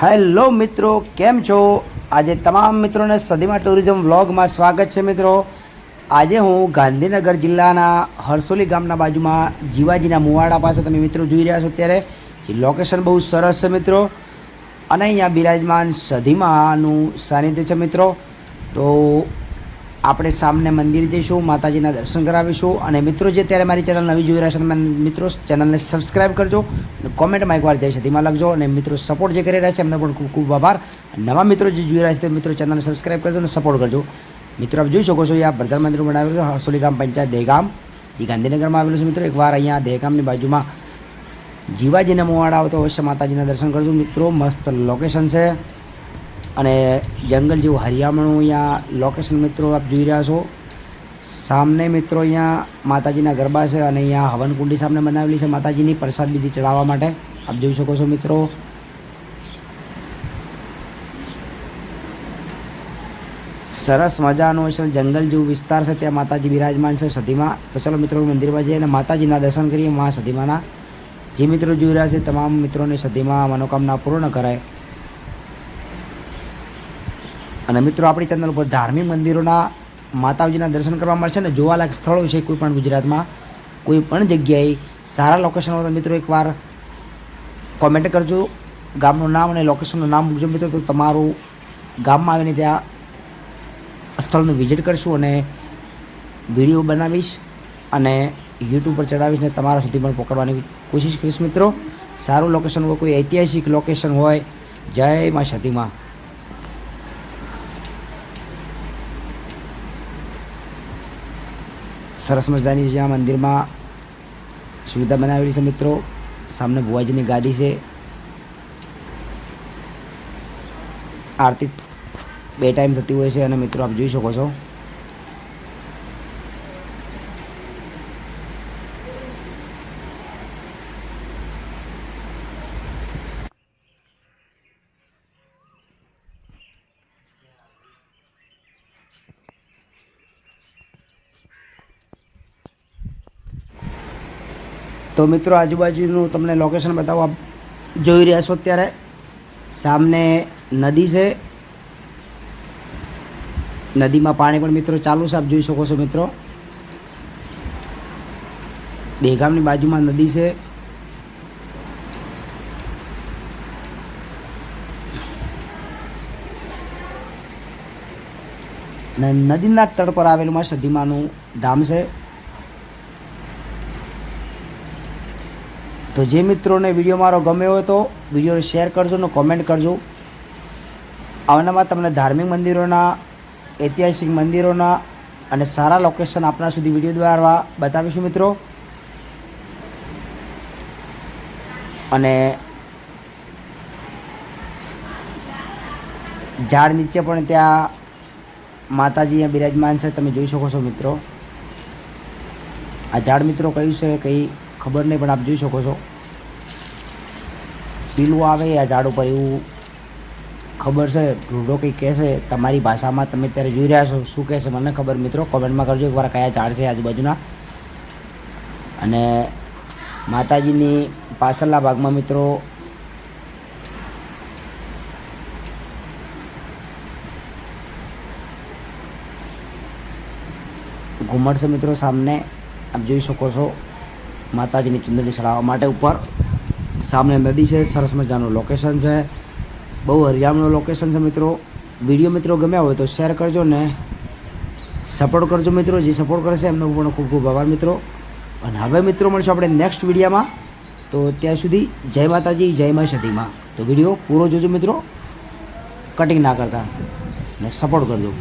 Hello મિત્રો, કેમ છો? આજે તમામ મિત્રોને સદીમાં ટુરિઝમ વ્લોગમાં સ્વાગત છે મિત્રો. આજે હું ગાંધીનગર જિલ્લાના હરસોલી ગામના બાજુમાં જીવાજીના મુવાડા પાસે તમે મિત્રો જોઈ રહ્યા છો ત્યારે જે લોકેશન બહુ સરસ છે મિત્રો. અને અહીંયા બિરાજમાન સધીમાનું સાનિધ્ય છે મિત્રો. તો આપણે સામને મંદિર જઈશું, માતાજીના દર્શન કરાવીશું અને મિત્રો જે ત્યારે મારી ચેનલ નવી જોઈ રહ્યા છો, તમે મિત્રો ચેનલને સબસ્ક્રાઈબ કરજો અને કોમેન્ટમાં એકવાર જય સતીમાં લખજો અને મિત્રો સપોર્ટ જે કરી રહ્યા છે, એમને પણ ખૂબ ખૂબ આભાર. નવા મિત્રો જે જોઈ રહ્યા છે, તે મિત્રો ચેનલને સબસ્ક્રાઈબ કરજો અને સપોર્ટ કરજો. મિત્રો, આપ જોઈ શકો છો આ પ્રધાન મંદિર બનાવેલું છે હરસોલી ગામ પંચાયત દહેગામ એ ગાંધીનગરમાં આવેલું છે મિત્રો, એકવાર અહીંયા દહેગામની બાજુમાં જીવાજીના મોવાડા આવતો અવશ્ય માતાજીના દર્શન કરજો. મિત્રો, મસ્ત લોકેશન છે. અને જંગલ જેવું હરિયામણું અહીંયા લોકેશન મિત્રો આપ જોઈ રહ્યા છો. સામને મિત્રો અહીંયા માતાજીના ગરબા છે અને અહીંયા હવનકુંડી સામે બનાવેલી છે માતાજીની પ્રસાદ લીધી ચડાવવા માટે. આપ જોઈ શકો છો મિત્રો. સરસ મજાનો છે જંગલ જેવું વિસ્તાર છે, ત્યાં માતાજી બિરાજમાન છે સતીમાં તો ચલો મિત્રો, મંદિરમાં જઈએ અને માતાજીના દર્શન કરીએ મા સતીમાના જે મિત્રો જોઈ રહ્યા છે, તમામ મિત્રોને સતીમાં મનોકામના પૂર્ણ કરાય. અને મિત્રો, આપણી ચેનલ ઉપર ધાર્મિક મંદિરોના માતાજીના દર્શન કરવા મળશે ને જોવાલાયક સ્થળો છે કોઈ પણ ગુજરાતમાં, કોઈ પણ જગ્યાએ સારા લોકેશન હોય તો મિત્રો એકવાર કોમેન્ટ કરજો. ગામનું નામ અને લોકેશનનું નામ મૂકજો મિત્રો, તો તમારું ગામમાં આવીને ત્યાં સ્થળનું વિઝિટ કરશું અને વીડિયો બનાવીશ અને યુટ્યુબ પર ચડાવીશ ને તમારા સુધી પણ પકડવાની કોશિશ કરીશ મિત્રો. સારું લોકેશન હોય, કોઈ ઐતિહાસિક લોકેશન હોય, જય માં સતીમાં. સરસ મજાની છે આ મંદિરમાં. સુવિધા બનાવેલી છે મિત્રો. સામને ભુવાજીની ગાદી છે. આરતી બે ટાઈમ થતી હોય છે અને મિત્રો આપ જોઈ શકો છો. તો મિત્રો, આજુબાજુનું તમને લોકેશન બતાવવા જોઈ રહ્યા છો અત્યારે. સામને નદી છે. નદીમાં પાણી પણ મિત્રો ચાલુ છે, આપ જોઈ શકો છો મિત્રો. દેગામની બાજુમાં નદી છે. નદીના તળ પર આવેલું માં સધીમાનું ધામ છે. તો જે મિત્રોને વીડિયો મારો ગમ્યો હોય તો વિડીયોને શેર કરજો અને કોમેન્ટ કરજો. આવનામાં તમને ધાર્મિક મંદિરોના, ઐતિહાસિક મંદિરોના અને સારા લોકેશન આપણા સુધી વીડિયો દ્વારા બતાવીશું મિત્રો. અને ઝાડ નીચે પણ ત્યાં માતાજી અહીંયા બિરાજમાન છે, તમે જોઈ શકો છો મિત્રો. આ ઝાડ મિત્રો કયું છે, કંઈ ખબર નહીં, પણ આપ જોઈ શકો છો. પીલું આવે આ ઝાડ ઉપર એવું ખબર છે ઢૂંઢો કંઈ કહેશે તમારી ભાષામાં તમે અત્યારે જોઈ રહ્યા છો, શું કહેશે મને ખબર મિત્રો, કોમેન્ટમાં કરજો એકવાર કયા ઝાડ છે આજુબાજુના. અને માતાજીની પાછળના ભાગમાં મિત્રો, ઘુમડ છે મિત્રો સામને, આપ જોઈ શકો છો. માતાજીની ચુંદડી ચડાવવા માટે ઉપર. સામે નદી છે, સરસ મજાનું લોકેશન છે. બહુ હરિયાળનું લોકેશન છે મિત્રો. વીડિયો મિત્રો ગમ્યા હોય તો શેર કરજો ને સપોર્ટ કરજો મિત્રો. જે સપોર્ટ કરશે એમનો પણ ખૂબ ખૂબ આભાર મિત્રો. અને હવે મિત્રો મળશું આપણે નેક્સ્ટ વિડીયામાં. તો ત્યાં સુધી જય માતાજી, જય મા સતીમાં. તો વીડિયો પૂરો જોજો મિત્રો. કટિંગ ના કરતા. ને સપોર્ટ કરજો.